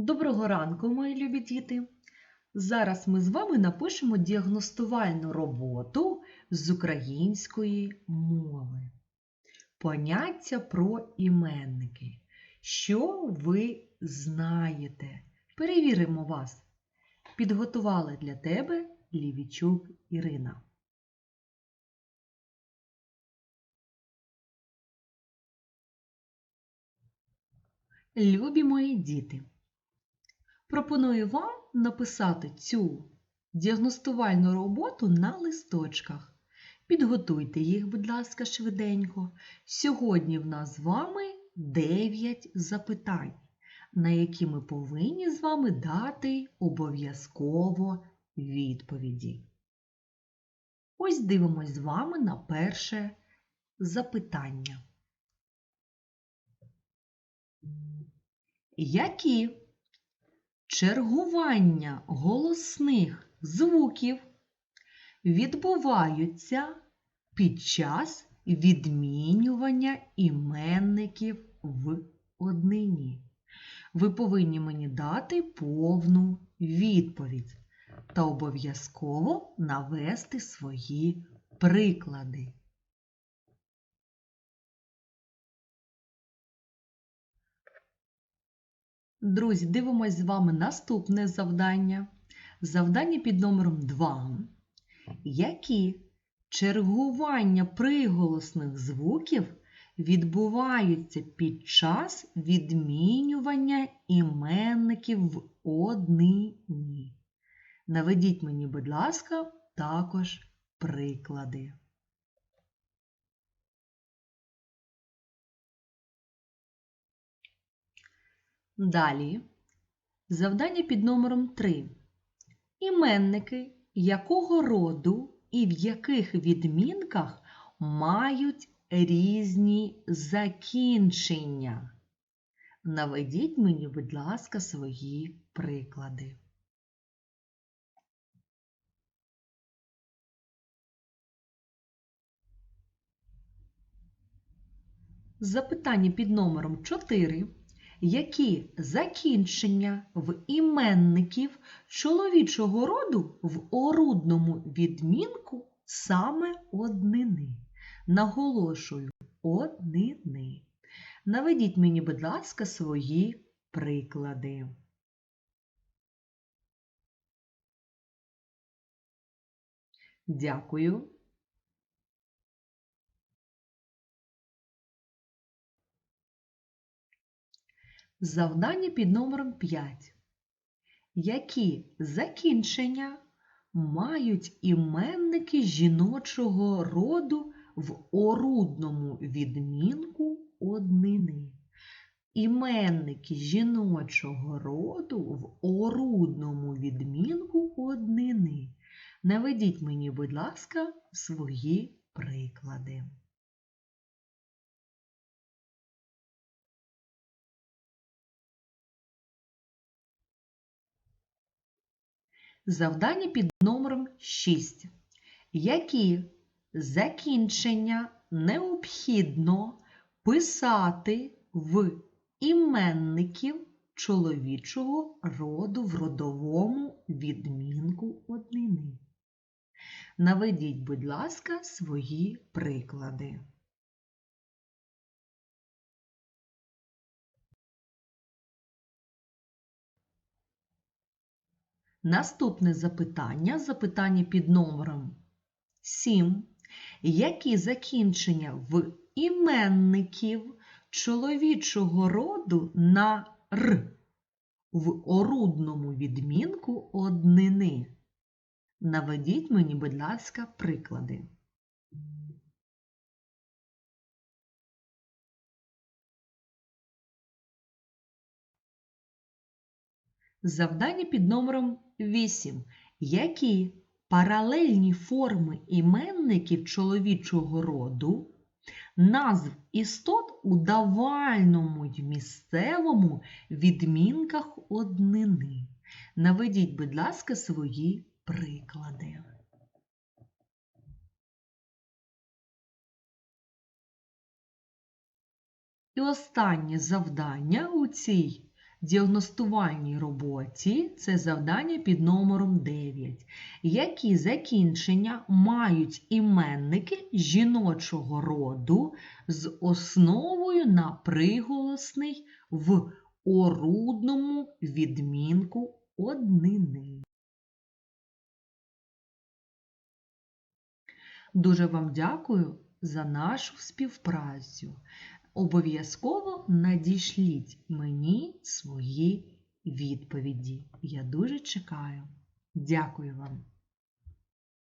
Доброго ранку, мої любі діти! Зараз ми з вами напишемо діагностувальну роботу з української мови. Поняття про іменники. Що ви знаєте? Перевіримо вас. Підготувала для тебе Лівічук Ірина. Любі мої діти! Пропоную вам написати цю діагностувальну роботу на листочках. Підготуйте їх, будь ласка, швиденько. Сьогодні в нас з вами 9 запитань, на які ми повинні з вами дати обов'язково відповіді. Ось дивимось з вами на перше запитання. Які чергування голосних звуків відбуваються під час відмінювання іменників в однині. Ви повинні мені дати повну відповідь та обов'язково навести свої приклади. Друзі, дивимось з вами наступне завдання. Завдання під номером 2. Які чергування приголосних звуків відбуваються під час відмінювання іменників в однині? Наведіть мені, будь ласка, також приклади. Далі. Завдання під номером 3. Іменники якого роду і в яких відмінках мають різні закінчення? Наведіть мені, будь ласка, свої приклади. Запитання під номером 4 які закінчення в іменників чоловічого роду в орудному відмінку саме однини. Наголошую однини. Наведіть мені, будь ласка, свої приклади. Дякую. Завдання під номером 5. Які закінчення мають іменники жіночого роду в орудному відмінку однини? Іменники жіночого роду в орудному відмінку однини. Наведіть мені, будь ласка, свої приклади. Завдання під номером 6. Які закінчення необхідно писати в іменників чоловічого роду в родовому відмінку однини? Наведіть, будь ласка, свої приклади. Наступне запитання, запитання під номером 7. Які закінчення в іменників чоловічого роду на р в орудному відмінку однини? Наведіть мені, будь ласка, приклади. Завдання під номером 8. Які паралельні форми іменників чоловічого роду, назв істот у давальному й місцевому відмінках однини? Наведіть, будь ласка, свої приклади. І останнє завдання у цій діагностувальній роботі це завдання під номером 9. Які закінчення мають іменники жіночого роду з основою на приголосний в орудному відмінку однини? Дуже вам дякую за нашу співпрацю. Обов'язково надішліть мені свої відповіді. Я дуже чекаю. Дякую вам.